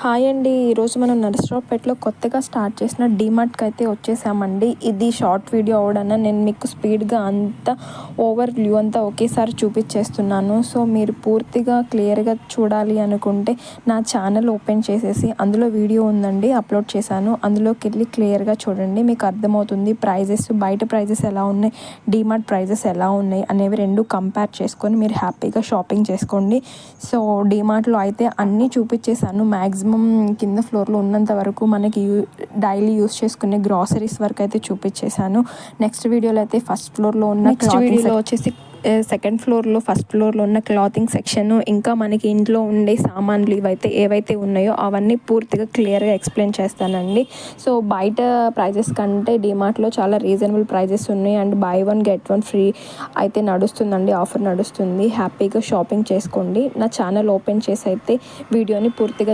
Hi అండి. ఈరోజు మనం నరసరావుపేటలో కొత్తగా స్టార్ట్ చేసిన డీమార్ట్కి అయితే వచ్చేసామండి. ఇది షార్ట్ వీడియో అవడన నేను మీకు స్పీడ్గా అంతా ఓవర్ వ్యూ అంతా ఒకేసారి చూపించేస్తున్నాను. సో మీరు పూర్తిగా క్లియర్గా చూడాలి అనుకుంటే నా ఛానల్ ఓపెన్ చేసేసి అందులో వీడియో ఉందండి అప్లోడ్ చేశాను. అందులోకి వెళ్ళి క్లియర్గా చూడండి మీకు అర్థమవుతుంది ప్రైజెస్ బయట ప్రైజెస్ ఎలా ఉన్నాయి డీమార్ట్ ప్రైజెస్ ఎలా ఉన్నాయి అనేవి రెండు కంపేర్ చేసుకొని మీరు హ్యాపీగా షాపింగ్ చేసుకోండి. సో డీమార్ట్లో అయితే అన్నీ చూపించేశాను మ్యాక్సిమం కింద ఫ్లోర్లో ఉన్నంత వరకు మనకి యూ డైలీ యూస్ చేసుకునే గ్రాసరీస్ వరకు అయితే చూపించేశాను. నెక్స్ట్ వీడియోలో అయితే ఫస్ట్ ఫ్లోర్లో ఉన్న నెక్స్ట్ వీడియోలో వచ్చేసి సెకండ్ ఫ్లోర్లో ఫస్ట్ ఫ్లోర్లో ఉన్న క్లాతింగ్ సెక్షన్ ఇంకా మనకి ఇంట్లో ఉండే సామాన్లు ఇవైతే ఏవైతే ఉన్నాయో అవన్నీ పూర్తిగా క్లియర్గా ఎక్స్ప్లెయిన్ చేస్తానండి. సో బయట ప్రైజెస్ కంటే డిమార్ట్లో చాలా రీజనబుల్ ప్రైజెస్ ఉన్నాయి. And buy one get one free అయితే నడుస్తుందండి ఆఫర్ నడుస్తుంది. హ్యాపీగా షాపింగ్ చేసుకోండి. నా ఛానల్ ఓపెన్ చేసి అయితే వీడియోని పూర్తిగా